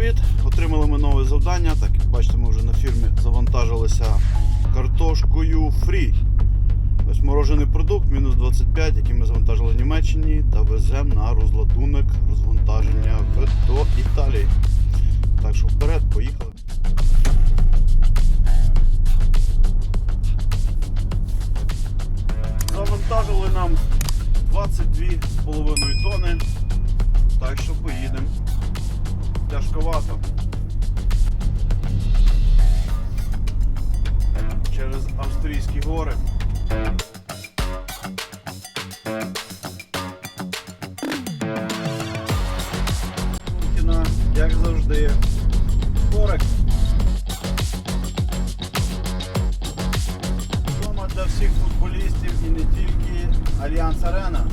привіт! Отримали ми нове завдання. Так як бачите, ми вже на фірмі завантажилися картошкою фрі. Ось Морожений продукт, мінус 25, який ми завантажили в Німеччині та веземо на розладунок розвантаження до Італії. Так що вперед, поїхали. Завантажили нам 22,5 тони. Так що поїдемо. Тяжковато. Через австрійські гори. Путіна, як завжди. Корек. Дома для всіх футболістів і не тільки Альянс Арена.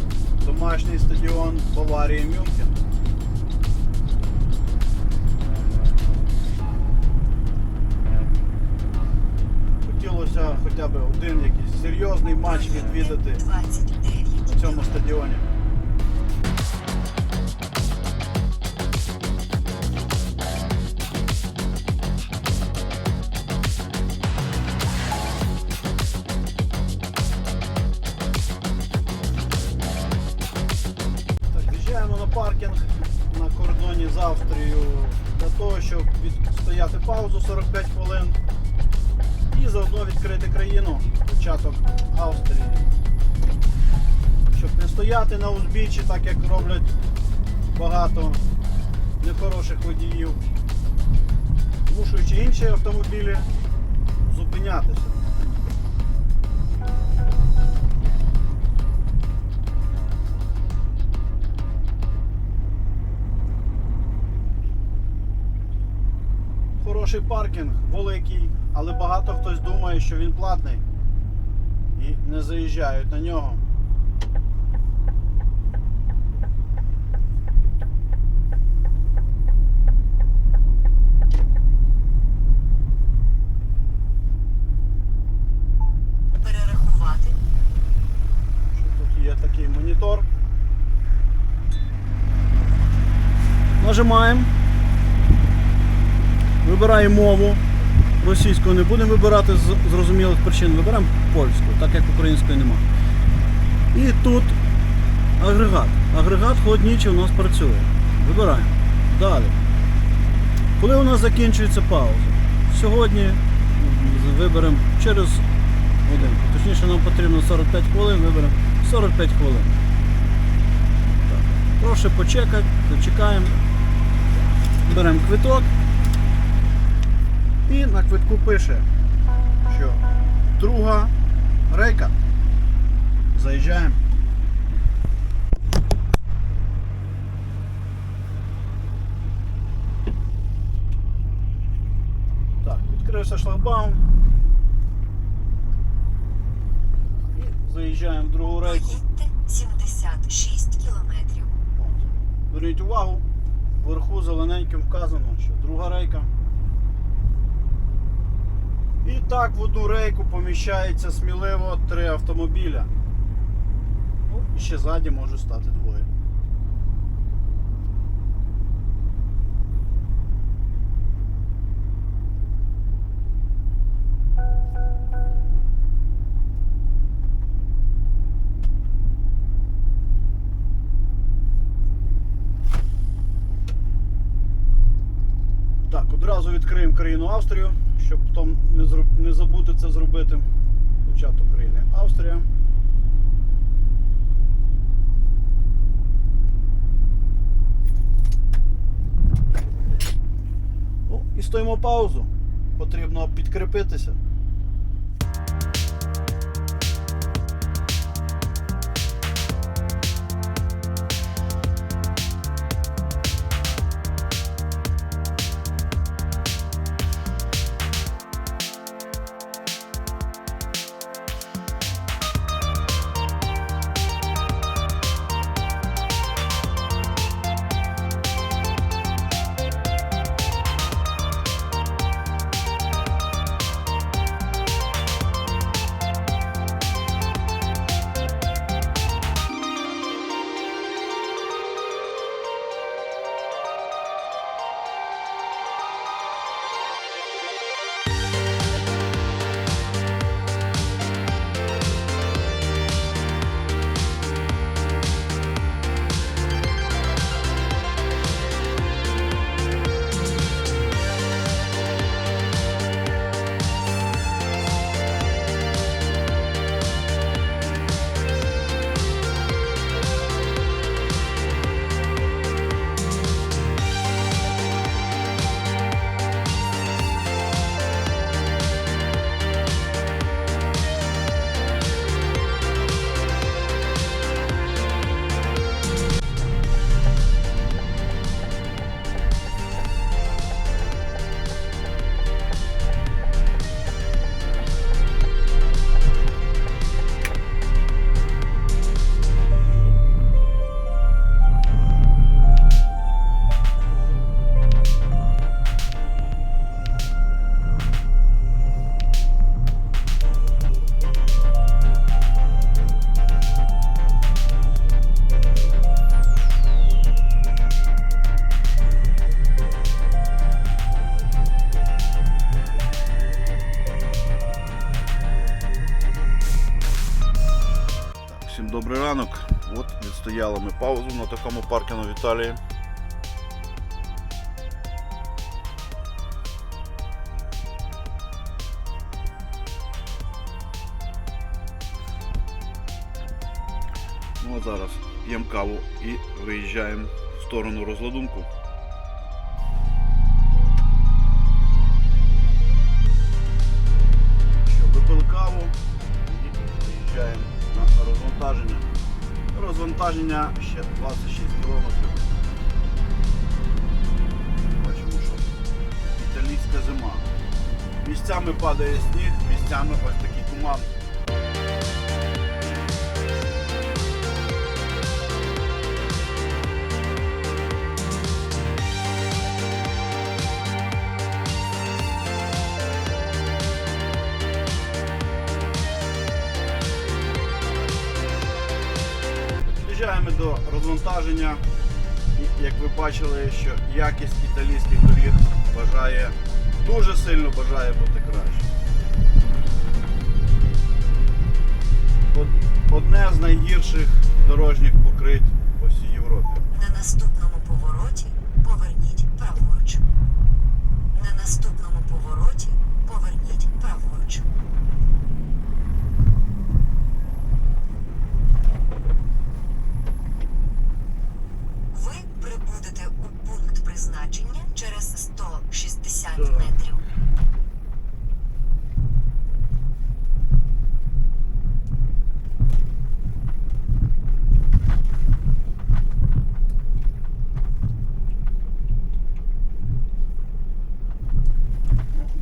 Домашній стадіон Баварії Мюнхен. Хоча б один якийсь серйозний матч відвідати на цьому стадіоні. Паркінг на кордоні з Австрією для того, щоб відстояти паузу 45 хвилин і заодно відкрити країну, початок Австрії. Щоб не стояти на узбіччі, так як роблять багато нехороших водіїв, змушуючи інші автомобілі зупинятися. Хороший паркінг, великий, але багато хтось думає, що він платний і не заїжджають на нього. Перерахувати. Тут є такий монітор. Нажимаємо. Вибираємо мову. Російську не будемо вибирати з зрозумілих причин. Виберемо польську, так як української нема. І тут агрегат. Агрегат холоднічий у нас працює. Вибираємо. Далі. Коли у нас закінчується пауза? Сьогодні виберемо через годинку. Точніше, нам потрібно 45 хвилин, виберемо 45 хвилин. Так. Прошу почекати, дочекаємо. Беремо квиток. І на квитку пише, що друга рейка. Заїжджаємо. Так, відкрився шлагбаум. І заїжджаємо в другу рейку. Проїдьте 76 кілометрів. Зверніть увагу, вверху зелененьким вказано, що друга рейка. І так в одну рейку поміщається сміливо три автомобіля. Ну, і ще ззаді може стати двоє. Так, одразу відкриємо країну Австрію, щоб потім не, забути це зробити. Початок країни Австрія. Ну, і стоїмо паузу. Потрібно підкріпитися. Паузу на такому паркінгу в Італії. Ну а зараз п'ємо каву і виїжджаємо в сторону розладунку. Розвантаження ще 26 кілометрів. Бачимо, що італійська зима. Місцями падає сніг, місцями ось такий туман. Розвантаження. Як ви бачили, що якість італійських доріг бажає, дуже сильно бажає бути краще. Одне з найгірших дорожніх покрить по всій Європі. На наступному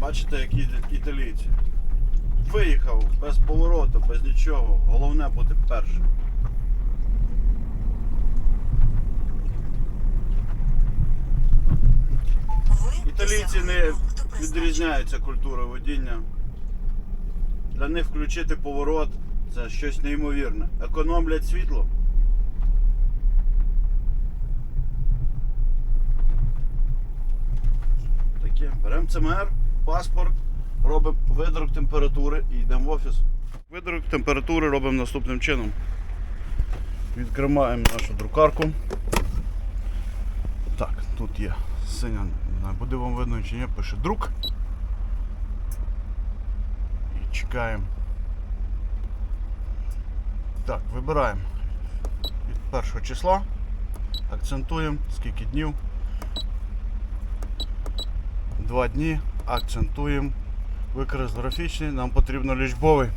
Бачите, які італійці. Виїхав без повороту, без нічого. Головне бути першим. Італійці не відрізняються культурою водіння. Для них включити поворот це щось неймовірне. Економлять світло. Таке. Беремо ЦМР, паспорт, робимо видрук температури і йдемо в офіс. Видрук температури робимо наступним чином. Відкриваємо нашу друкарку. Так, тут є синя, не буде вам видно чи ні, пише друк. І чекаємо. Так, вибираємо від першого числа. Акцентуємо, скільки днів. Два дні. Акцентуємо. Викрес графічний, нам потрібно лічбовий.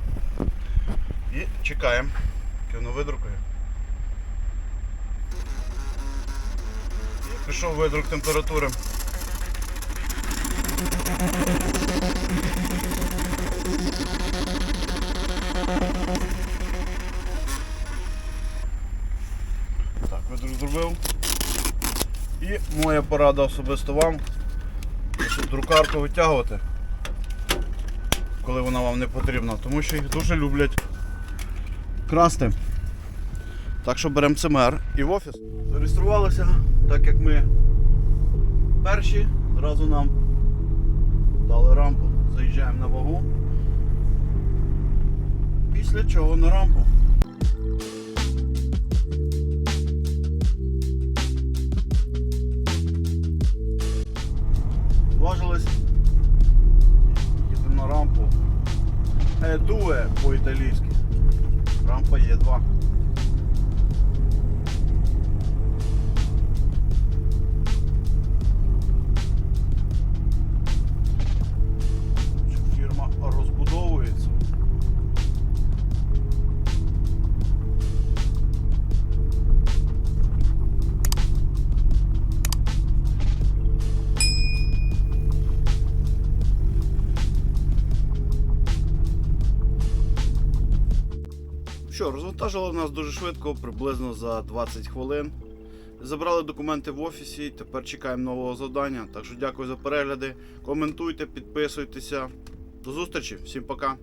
І чекаємо, воно видрукує. Пішов видрук температури. Так, видрук зробив. І моя порада особисто вам. Друкарку витягувати, коли вона вам не потрібна, тому що їх дуже люблять красти. Так що беремо ЦМР і в офіс. Зареєструвалися, так як ми перші, зразу нам дали рампу, заїжджаємо на вагу. Після чого на рампу. По-італійськи. Рампа є 2. Що, розвантажили нас дуже швидко, приблизно за 20 хвилин. Забрали документи в офісі, тепер чекаємо нового завдання. Так що дякую за перегляди. Коментуйте, підписуйтеся. До зустрічі, всім пока.